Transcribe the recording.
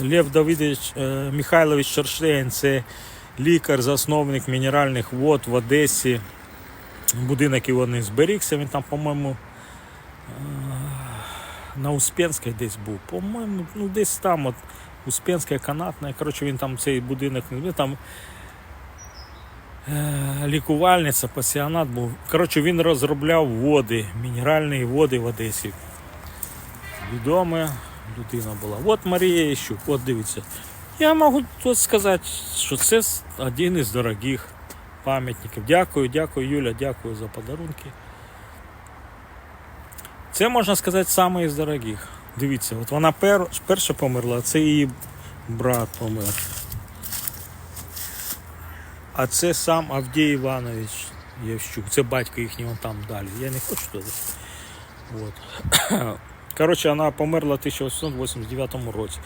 Лев Давидович е, Михайлович Шерштейн це лікар, засновник мінеральних вод в Одесі. Будинок його не зберігся, він там, по-моєму, е, на Успенській десь був. По-моєму, ну десь там, от Успенська, канатна. Коротше, він там цей будинок не там е, лікувальниця, пасіонат був. Коротше, він розробляв води, мінеральні води в Одесі. Відома людина була. От Марія Іщук, от дивіться. Я можу тут сказати, що це один із дорогих пам'ятників. Дякую, дякую, Юля, дякую за подарунки. Це можна сказати саме із дорогих. Дивіться, от вона пер, перша померла, а це її брат помер. А це сам Авдій Іванович Євщук. Це батько їхній вон там далі. Я не хочу туди. От. Коротше, вона померла в 1889 році.